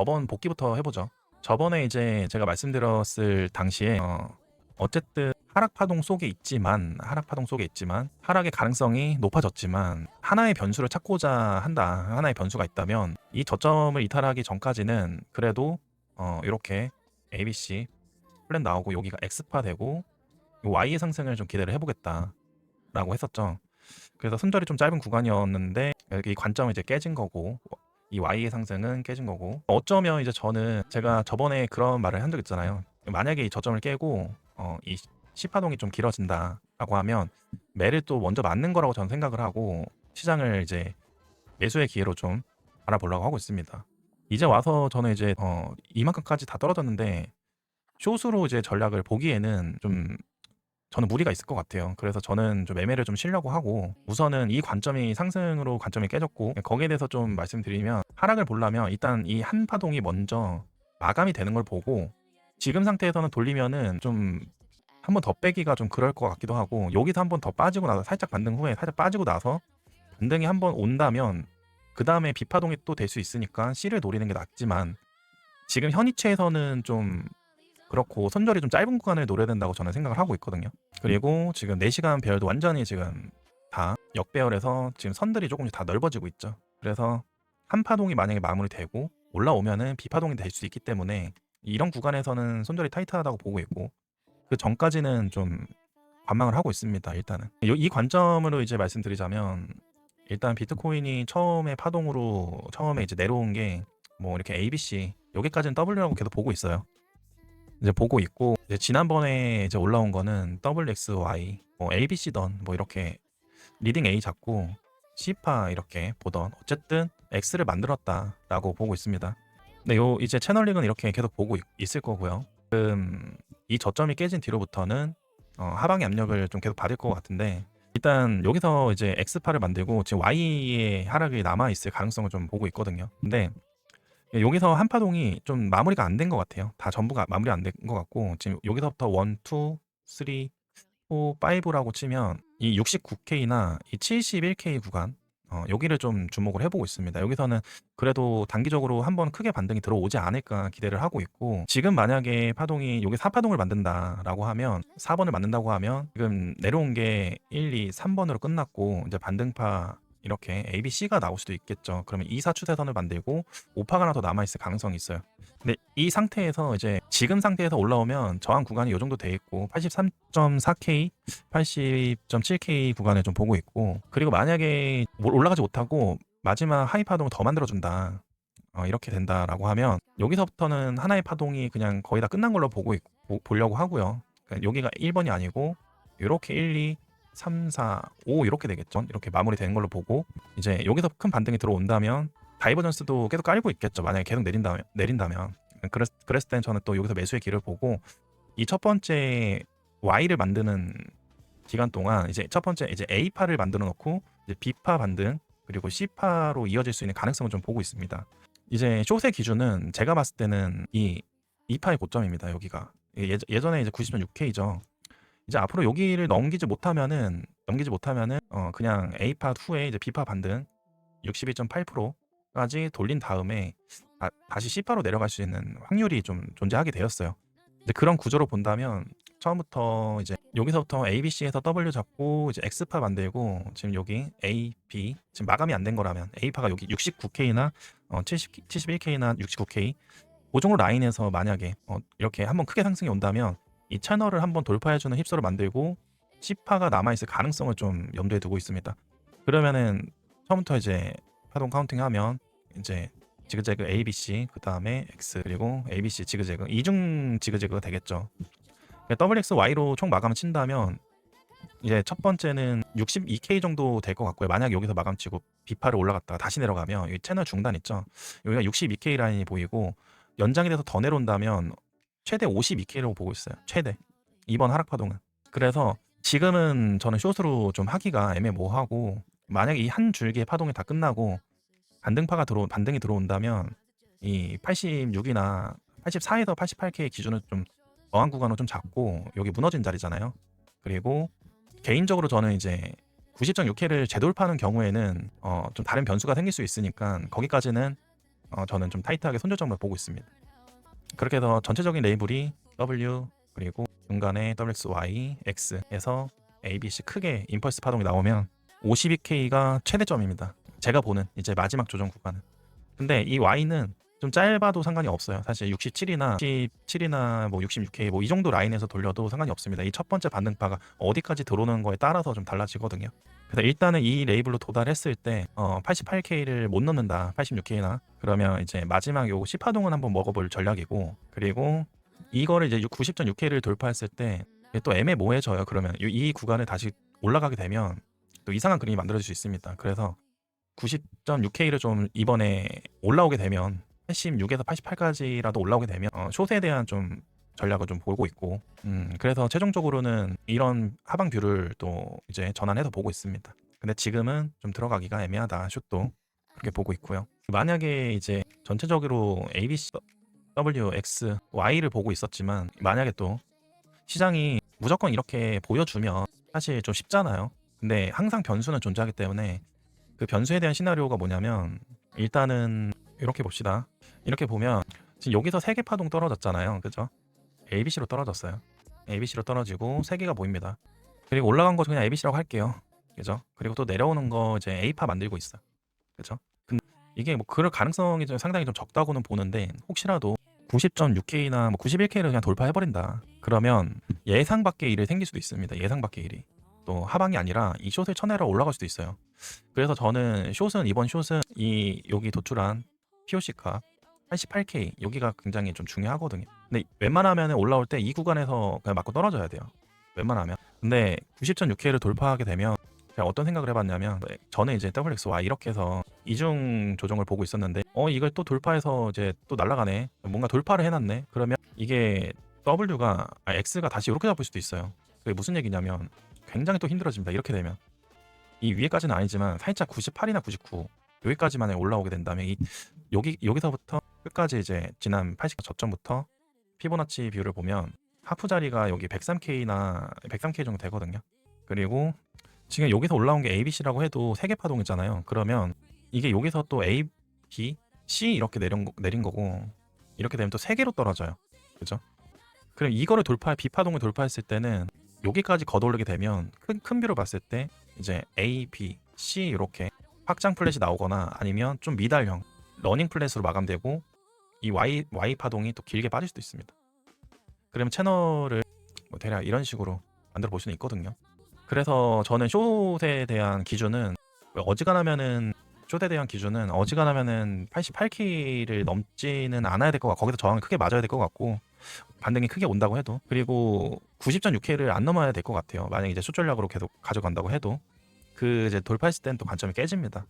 저번 복귀부터 해보죠. 저번에 이제 제가 말씀드렸을 당시에 어, 어쨌든 하락 파동 속에 있지만 하락 파동 속에 있지만 하락의 가능성이 높아졌지만 하나의 변수를 찾고자 한다. 하나의 변수가 있다면 이 저점을 이탈하기 전까지는 그래도 어, 이렇게 ABC 플랜 나오고 여기가 X파 되고 이 Y의 상승을 좀 기대를 해보겠다라고 했었죠. 그래서 손절이 좀 짧은 구간이었는데 이 관점은 이제 깨진 거고 이 Y의 상승은 깨진 거고 어쩌면 이제 저는 제가 저번에 그런 말을 한 적 있잖아요. 만약에 이 저점을 깨고 어, 이 시파동이 좀 길어진다라고 하면 매를 또 먼저 맞는 거라고 저는 생각을 하고 시장을 이제 매수의 기회로 좀 알아보려고 하고 있습니다. 이제 와서 저는 이제 어, 이만큼까지 다 떨어졌는데 숏으로 이제 전략을 보기에는 좀 저는 무리가 있을 것 같아요. 그래서 저는 좀 매매를 좀 쉬려고 하고 우선은 이 관점이 상승으로 관점이 깨졌고 거기에 대해서 좀 말씀드리면 하락을 보려면 일단 이 한 파동이 먼저 마감이 되는 걸 보고 지금 상태에서는 돌리면은 좀 한 번 더 빼기가 좀 그럴 것 같기도 하고 여기서 한 번 더 빠지고 나서 살짝 반등 후에 살짝 빠지고 나서 반등이 한 번 온다면 그 다음에 비파동이 또 될 수 있으니까 C를 노리는 게 낫지만 지금 현위치에서는 좀 그렇고 손절이 좀 짧은 구간을 노려야 된다고 저는 생각을 하고 있거든요. 그리고 지금 4시간 배열도 완전히 지금 다 역배열에서 지금 선들이 조금씩 다 넓어지고 있죠. 그래서 한 파동이 만약에 마무리되고 올라오면은 비파동이 될 수 있기 때문에 이런 구간에서는 손절이 타이트하다고 보고 있고 그 전까지는 좀 관망을 하고 있습니다. 일단은 요- 이 관점으로 이제 말씀드리자면 일단 비트코인이 처음에 파동으로 처음에 이제 내려온 게 뭐 이렇게 ABC 여기까지는 W라고 계속 보고 있어요. 이제 보고 있고 이제 지난번에 이제 올라온 거는 WXY, 뭐 ABC던 뭐 이렇게 리딩 A 잡고 C파 이렇게 보던 어쨌든 X를 만들었다라고 보고 있습니다. 근데 요 이제 채널링은 이렇게 계속 보고 있, 있을 거고요. 지금 이 저점이 깨진 뒤로부터는 어, 하방의 압력을 좀 계속 받을 것 같은데 일단 여기서 이제 X파를 만들고 지금 Y의 하락이 남아 있을 가능성을 좀 보고 있거든요. 근데 여기서 한 파동이 좀 마무리가 안 된 것 같아요. 다 전부가 마무리 안 된 것 같고 지금 여기서부터 1, 2, 3, 4, 5라고 치면 이 69K나 이 71K 구간 어, 여기를 좀 주목을 해보고 있습니다. 여기서는 그래도 단기적으로 한번 크게 반등이 들어오지 않을까 기대를 하고 있고 지금 만약에 파동이 여기 4파동을 만든다라고 하면 4번을 만든다고 하면 지금 내려온 게 1, 2, 3번으로 끝났고 이제 반등파 이렇게 A, B, C가 나올 수도 있겠죠. 그러면 2, 4 추세선을 만들고 5파가 하나 더 남아있을 가능성이 있어요. 근데 이 상태에서 이제 지금 상태에서 올라오면 저항 구간이 이 정도 돼 있고 83.4K, 80.7K 구간을 좀 보고 있고 그리고 만약에 뭘 올라가지 못하고 마지막 하이 파동을 더 만들어준다. 어, 이렇게 된다라고 하면 여기서부터는 하나의 파동이 그냥 거의 다 끝난 걸로 보고 있, 보, 보려고 하고요. 그러니까 여기가 1번이 아니고 이렇게 1, 2, 3, 4, 5 이렇게 되겠죠. 이렇게 마무리되는 걸로 보고 이제 여기서 큰 반등이 들어온다면 다이버전스도 계속 깔고 있겠죠. 만약에 계속 내린다면 내린다면 그랬, 그랬을 땐 저는 또 여기서 매수의 길을 보고 이 첫 번째 Y를 만드는 기간 동안 이제 첫 번째 이제 A파를 만들어 놓고 이제 B파 반등 그리고 C파로 이어질 수 있는 가능성을 좀 보고 있습니다. 이제 숏의 기준은 제가 봤을 때는 이 2파의 고점입니다. 여기가 예, 예전에 이제 90.6K죠. 이제 앞으로 여기를 넘기지 못하면은 넘기지 못하면은 어 그냥 A파 후에 이제 B파 반등 61.8%까지 돌린 다음에 다, 다시 C파로 내려갈 수 있는 확률이 좀 존재하게 되었어요. 이제 그런 구조로 본다면 처음부터 이제 여기서부터 A, B, C에서 W 잡고 이제 X파 만들고 지금 여기 A, B 지금 마감이 안 된 거라면 A파가 여기 69K나 어 70, 71K나 69K 그 정도 라인에서 만약에 어 이렇게 한번 크게 상승이 온다면 이 채널을 한번 돌파해주는 힙서를 만들고 C파가 남아있을 가능성을 좀 염두에 두고 있습니다. 그러면은 처음부터 이제 파동 카운팅 하면 이제 지그재그 A, B, C 그 다음에 X 그리고 A, B, C 지그재그 이중 지그재그가 되겠죠. WX, Y로 총 마감 친다면 이제 첫 번째는 62K 정도 될 것 같고요. 만약 여기서 마감 치고 B파를 올라갔다가 다시 내려가면 이 채널 중단 있죠. 여기가 62K 라인이 보이고 연장이 돼서 더 내려온다면 최대 52K라고 보고 있어요. 최대. 이번 하락 파동은. 그래서 지금은 저는 숏으로 좀 하기가 애매모호하고 만약에 이 한 줄기의 파동이 다 끝나고 반등파가 들어 반등이 들어온다면 이 86이나 84에서 88K 기준을 좀 저항 구간으로 좀 잡고 여기 무너진 자리잖아요. 그리고 개인적으로 저는 이제 90.6K를 재돌파하는 경우에는 어 좀 다른 변수가 생길 수 있으니까 거기까지는 어, 저는 좀 타이트하게 손조점을 보고 있습니다. 그렇게 해서 전체적인 레이블이 W 그리고 중간에 WXY, X에서 ABC 크게 임펄스 파동이 나오면 52K가 최대점입니다. 제가 보는 이제 마지막 조정 구간은. 근데 이 Y는 좀 짧아도 상관이 없어요. 사실 67이나 17이나 뭐 66K 뭐 이 정도 라인에서 돌려도 상관이 없습니다. 이 첫 번째 반등파가 어디까지 들어오는 거에 따라서 좀 달라지거든요. 그래서 일단은 이 레이블로 도달했을 때 어, 88K를 못 넣는다. 86K나 그러면 이제 마지막 요 10파동은 한번 먹어볼 전략이고 그리고 이거를 이제 90.6K를 돌파했을 때 또 애매모호해져요. 그러면 이- 이 구간을 다시 올라가게 되면 또 이상한 그림이 만들어질 수 있습니다. 그래서 90.6K를 좀 이번에 올라오게 되면 86에서 88까지라도 올라오게 되면 어, 숏에 대한 좀 전략을 좀 보고 있고 음, 그래서 최종적으로는 이런 하방 뷰를 또 이제 전환해서 보고 있습니다. 근데 지금은 좀 들어가기가 애매하다 슛도 그렇게 보고 있고요. 만약에 이제 전체적으로 ABC, W, X, Y를 보고 있었지만 만약에 또 시장이 무조건 이렇게 보여주면 사실 좀 쉽잖아요. 근데 항상 변수는 존재하기 때문에 그 변수에 대한 시나리오가 뭐냐면 일단은 이렇게 봅시다. 이렇게 보면 지금 여기서 세개 파동 떨어졌잖아요. 그죠? ABC로 떨어졌어요. ABC로 떨어지고 세 개가 보입니다. 그리고 올라간 거 그냥 ABC라고 할게요. 그죠? 그리고 또 내려오는 거 이제 A파 만들고 있어. 그죠? 근데 이게 뭐 그럴 가능성이 좀 상당히 좀 적다고는 보는데 혹시라도 90.6K나 뭐 91K를 그냥 돌파해버린다. 그러면 예상 밖의 일이 생길 수도 있습니다. 예상 밖의 일이. 또 하방이 아니라 이 숏을 쳐내러 올라갈 수도 있어요. 그래서 저는 숏은 이번 숏은 이 여기 도출한 POC 값 88K 여기가 굉장히 좀 중요하거든요. 근데 웬만하면 올라올 때 이 구간에서 그냥 맞고 떨어져야 돼요. 웬만하면. 근데 90.6K를 돌파하게 되면 제가 어떤 생각을 해봤냐면 저는 이제 WXY 이렇게 해서 이중 조정을 보고 있었는데 어 이걸 또 돌파해서 이제 또 날아가네 뭔가 돌파를 해놨네 그러면 이게 W가 아, X가 다시 이렇게 잡을 수도 있어요 그게 무슨 얘기냐면 굉장히 또 힘들어집니다 이렇게 되면 이 위에까지는 아니지만 살짝 98이나 99 여기까지만 올라오게 된다면 이 여기 여기서부터 끝까지 이제 지난 80 저점부터 피보나치 뷰를 보면 하프 자리가 여기 103K나 103K 정도 되거든요. 그리고 지금 여기서 올라온 게 ABC라고 해도 세개 파동이잖아요. 그러면 이게 여기서 또 A, B, C 이렇게 내린, 거- 내린 거고 이렇게 되면 또 세 개로 떨어져요. 그죠? 그럼 이거를 돌파 B 파동을 돌파했을 때는 여기까지 걷어올리게 되면 큰, 큰 뷰로 봤을 때 이제 A, B, C 이렇게 확장 플랫이 나오거나 아니면 좀 미달형 러닝 플랫으로 마감되고 이 Y, Y 파동이 또 길게 빠질 수도 있습니다. 그러면 채널을 뭐 대략 이런 식으로 만들어 볼 수는 있거든요. 그래서 저는 숏에 대한 기준은 어지간하면은 숏에 대한 기준은 어지간하면은 88K를 넘지는 않아야 될 것 같고 거기서 저항을 크게 맞아야 될 것 같고 반등이 크게 온다고 해도 그리고 90.6K를 안 넘어야 될 것 같아요. 만약 이제 숏 전략으로 계속 가져간다고 해도 그 이제 돌파했을 때는 또 관점이 깨집니다.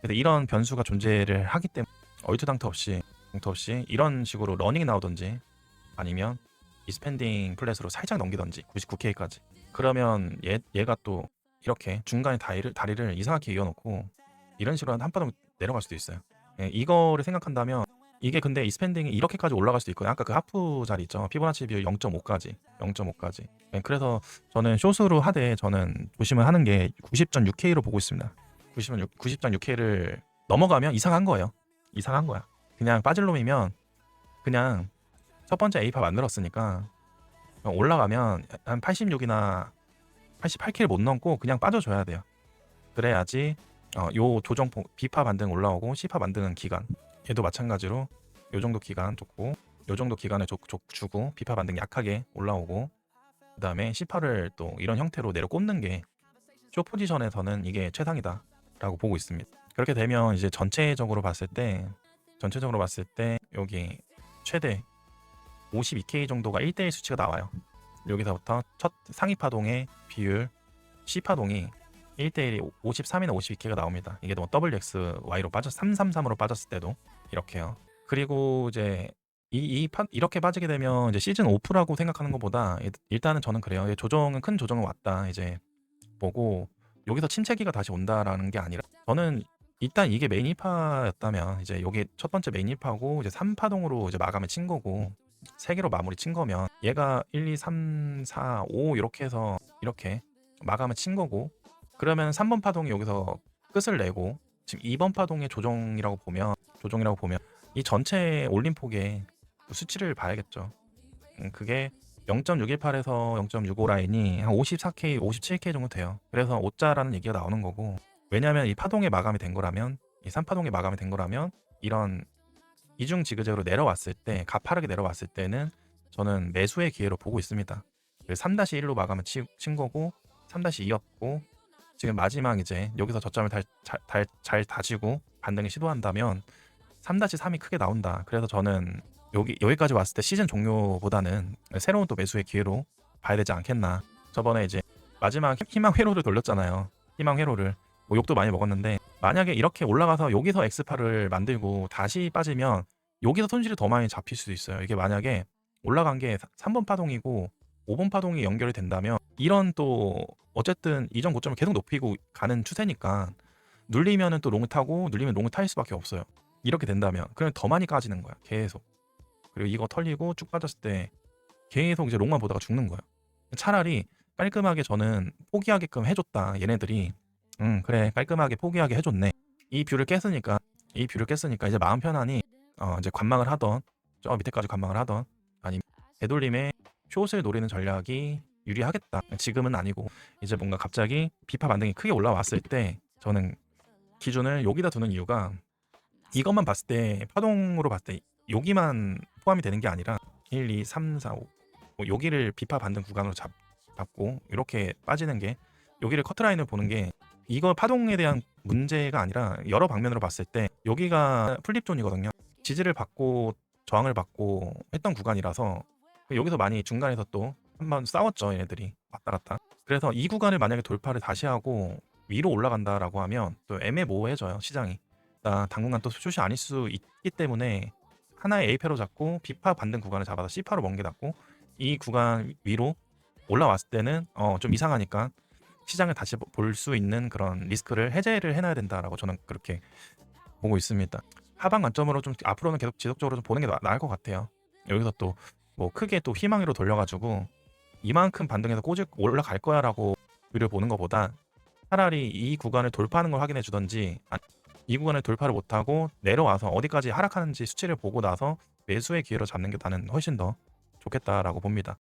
근데 이런 변수가 존재를 하기 때문에 얼토당토 없이 당토 없이 이런 식으로 러닝이 나오든지 아니면 이스펜딩 플랫으로 살짝 넘기던지 99K까지. 그러면 얘, 얘가 또 이렇게 중간에 다리를, 다리를 이상하게 이어놓고 이런 식으로 한 바닥 내려갈 수도 있어요. 예, 이거를 생각한다면 이게 근데 이스펜딩이 이렇게까지 올라갈 수도 있거든요. 아까 그 하프 자리 있죠? 피보나치 비율 0.5까지 0.5까지. 예, 그래서 저는 숏으로 하되 저는 조심을 하는 게 90.6K로 보고 있습니다. 90.6, 90.6K를 넘어가면 이상한 거예요. 이상한 거야 그냥 빠질 놈이면 그냥 첫 번째 A파 만들었으니까 올라가면 한 86이나 88K를 못 넘고 그냥 빠져줘야 돼요. 그래야지 어, 요 조정 폭- B파 반등 올라오고 C파 반등은 기간 얘도 마찬가지로 요 정도 기간 줬고 요 정도 기간을 줘, 줘- 주고 B파 반등 약하게 올라오고 그 다음에 C파를 또 이런 형태로 내려 꽂는 게 쇼 포지션에서는 이게 최상이다 라고 보고 있습니다. 그렇게 되면 이제 전체적으로 봤을 때 전체적으로 봤을 때 여기 최대 52K 정도가 1대1 수치가 나와요. 여기서부터 첫 상위 파동의 비율 C 파동이 1대1이 53이나 52K가 나옵니다. 이게 뭐 WXY로 빠져 333으로 빠졌을 때도 이렇게요. 그리고 이제 이, 이 파, 이렇게 빠지게 되면 이제 시즌 오프라고 생각하는 것보다 일- 일단은 저는 그래요. 이 조정은 큰 조정은 왔다. 이제 보고 여기서 침체기가 다시 온다라는 게 아니라 저는 일단 이게 메인 1파였다면 이제 여기 첫 번째 메인 1파고 이제 3파동으로 이제 마감을 친 거고 세 개로 마무리 친 거면 얘가 1, 2, 3, 4, 5 이렇게 해서 이렇게 마감을 친 거고 그러면 3번 파동이 여기서 끝을 내고 지금 2번 파동의 조정이라고 보면 조정이라고 보면 이 전체 올림폭의 수치를 봐야겠죠. 음, 그게 0.618에서 0.65 라인이 한 54K, 57K 정도 돼요. 그래서 5자라는 얘기가 나오는 거고 왜냐하면 이 파동의 마감이 된 거라면 이 3파동의 마감이 된 거라면 이런 이중 지그재그로 내려왔을 때 가파르게 내려왔을 때는 저는 매수의 기회로 보고 있습니다. 3-1로 마감을 치, 친 거고 3-2였고 지금 마지막 이제 여기서 저점을 달, 잘, 달, 잘 다지고 반등을 시도한다면 3-3이 크게 나온다. 그래서 저는 여기 여기까지 왔을 때 시즌 종료보다는 새로운 또 매수의 기회로 봐야 되지 않겠나. 저번에 이제 마지막 희망 회로를 돌렸잖아요. 희망 회로를 뭐 욕도 많이 먹었는데 만약에 이렇게 올라가서 여기서 엑스파를 만들고 다시 빠지면 여기서 손실이 더 많이 잡힐 수도 있어요. 이게 만약에 올라간 게 3번 파동이고 5번 파동이 연결이 된다면 이런 또 어쨌든 이전 고점을 계속 높이고 가는 추세니까 눌리면은 또 롱을 타고 눌리면 롱을 탈 수밖에 없어요. 이렇게 된다면 그러면 더 많이 까지는 거야. 계속. 그리고 이거 털리고 쭉 빠졌을 때 계속 이제 롱만 보다가 죽는 거야. 차라리 깔끔하게 저는 포기하게끔 해줬다. 얘네들이 음 그래 깔끔하게 포기하게 해줬네. 이 뷰를 깼으니까 이 뷰를 깼으니까 이제 마음 편하니 어 이제 관망을 하던 저 밑에까지 관망을 하던 아니면 되돌림에 숏을 노리는 전략이 유리하겠다. 지금은 아니고 이제 뭔가 갑자기 비파 반등이 크게 올라왔을 때 저는 기준을 여기다 두는 이유가 이것만 봤을 때 파동으로 봤을 때 여기만 포함이 되는 게 아니라 1, 2, 3, 4, 5 뭐 여기를 비파 반등 구간으로 잡, 잡고 이렇게 빠지는 게 여기를 커트라인을 보는 게 이거 파동에 대한 문제가 아니라 여러 방면으로 봤을 때 여기가 플립존이거든요. 지지를 받고 저항을 받고 했던 구간이라서 여기서 많이 중간에서 또 한번 싸웠죠 얘네들이 왔다 갔다. 그래서 이 구간을 만약에 돌파를 다시 하고 위로 올라간다라고 하면 또 애매모호해져요 시장이. 나 당분간 또 숏이 아닐 수 있기 때문에 하나의 A패로 잡고 B파 반등 구간을 잡아서 C파로 먼게 닫고 이 구간 위로 올라왔을 때는 어 좀 이상하니까 시장을 다시 볼 수 있는 그런 리스크를 해제를 해놔야 된다라고 저는 그렇게 보고 있습니다. 하방 관점으로 좀 앞으로는 계속 지속적으로 좀 보는 게 나, 나을 것 같아요. 여기서 또 뭐 크게 또 희망으로 돌려가지고 이만큼 반등해서 꼬집 올라갈 거야라고 위를 보는 것보다 차라리 이 구간을 돌파하는 걸 확인해 주던지 아니, 이 구간을 돌파를 못하고 내려와서 어디까지 하락하는지 수치를 보고 나서 매수의 기회로 잡는 게 나는 훨씬 더 좋겠다라고 봅니다.